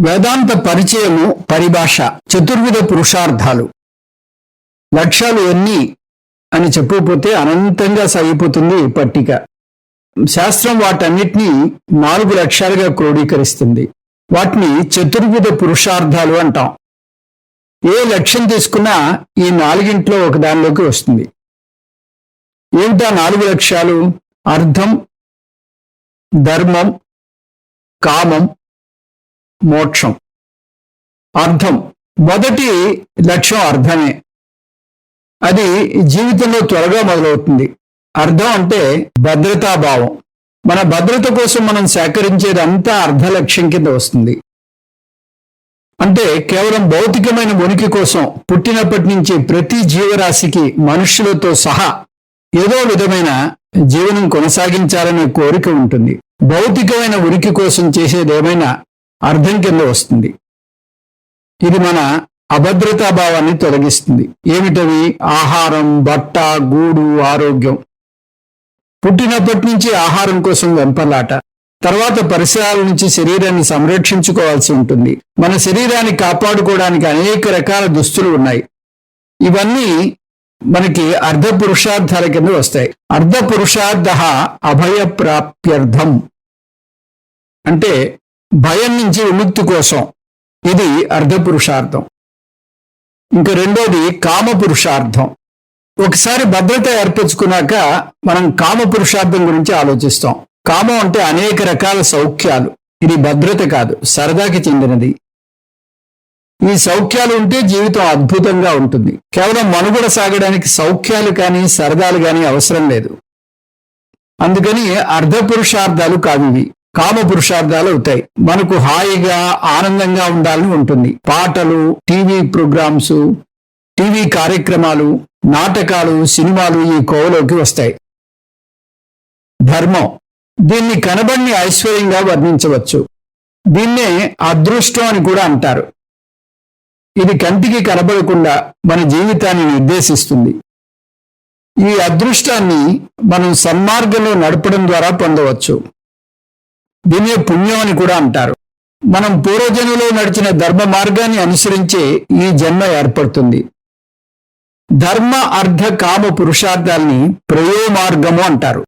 వేదాంత పరిచయము పరిభాష చతుర్విధ పురుషార్థాలు. లక్ష్యాలు ఎన్ని అని చెప్పకపోతే అనంతంగా సాగిపోతుంది పట్టిక. శాస్త్రం వాటన్నిటినీ నాలుగు లక్ష్యాలుగా క్రోడీకరిస్తుంది. వాటిని చతుర్విధ పురుషార్థాలు అంటాం. ఏ లక్ష్యం తీసుకున్నా ఈ నాలుగింట్లో ఒక దానిలోకి వస్తుంది. ఏమిటా నాలుగు లక్ష్యాలు? అర్థం ధర్మం కామం మోక్షం. అర్థం. మొదటి లక్ష్యం అర్థమే. అది జీవితంలో త్వరగా మొదలవుతుంది. అర్థం అంటే భద్రతాభావం మన భద్రత కోసం మనం సేకరించేదంతా అర్ధ లక్ష్యం కింద వస్తుంది. అంటే కేవలం భౌతికమైన ఉనికి కోసం పుట్టినప్పటి నుంచి ప్రతి జీవరాశికి మనుషులతో సహా ఏదో విధమైన జీవనం కొనసాగించాలనే కోరిక ఉంటుంది. భౌతికమైన ఉనికి కోసం చేసేదేమైనా అర్థం కింద వస్తుంది. ఇది మన అభద్రతా భావాన్ని తొలగిస్తుంది. ఏమిటవి? ఆహారం బట్ట గూడు ఆరోగ్యం. పుట్టినప్పటి నుంచి ఆహారం కోసం వెంపలాట తర్వాత పరిసరాల నుంచి శరీరాన్ని సంరక్షించుకోవాల్సి ఉంటుంది. మన శరీరాన్ని కాపాడుకోవడానికి అనేక రకాల దుస్తులు ఉన్నాయి. ఇవన్నీ మనకి అర్ధ పురుషార్థాల కింద వస్తాయి. అర్ధ పురుషార్థ అభయ ప్రాప్యర్థం అంటే భయం నుంచి విముక్తి కోసం. ఇది అర్ధ పురుషార్థం ఇంకా రెండోది కామ పురుషార్థం ఒకసారి భద్రత ఏర్పరచుకున్నాక మనం కామ పురుషార్థం గురించి ఆలోచిస్తాం. కామం అంటే అనేక రకాల సౌఖ్యాలు. ఇది భద్రత కాదు సరదాకి చెందినది. ఈ సౌఖ్యాలు ఉంటే జీవితం అద్భుతంగా ఉంటుంది. కేవలం మనుగడ సాగడానికి సౌఖ్యాలు కానీ సరదాలు కానీ అవసరం లేదు. అందుకని అర్ధ పురుషార్థాలు కావివి కామ పురుషార్థాలు అవుతాయి. మనకు హాయిగా ఆనందంగా ఉండాలని ఉంటుంది. పాటలు టీవీ ప్రోగ్రామ్స్ టీవీ కార్యక్రమాలు నాటకాలు సినిమాలు ఈ కోవలోకి వస్తాయి. ధర్మం. దీన్ని కనబడిని ఐశ్వర్యంగా వర్ణించవచ్చు. దీన్నే అదృష్టం అని కూడా అంటారు. ఇది కంటికి కనబడకుండా మన జీవితాన్ని నిర్దేశిస్తుంది. ఈ అదృష్టాన్ని మనం సన్మార్గంలో నడపడం ద్వారా పొందవచ్చు. దీన్నే పుణ్యం అని కూడా అంటారు. మనం పూర్వజన్మలో నడిచిన ధర్మ మార్గాన్ని అనుసరించే ఈ జన్మ ఏర్పడుతుంది. ధర్మ అర్ధ కామ పురుషార్థాల్ని ప్రయో మార్గము అంటారు.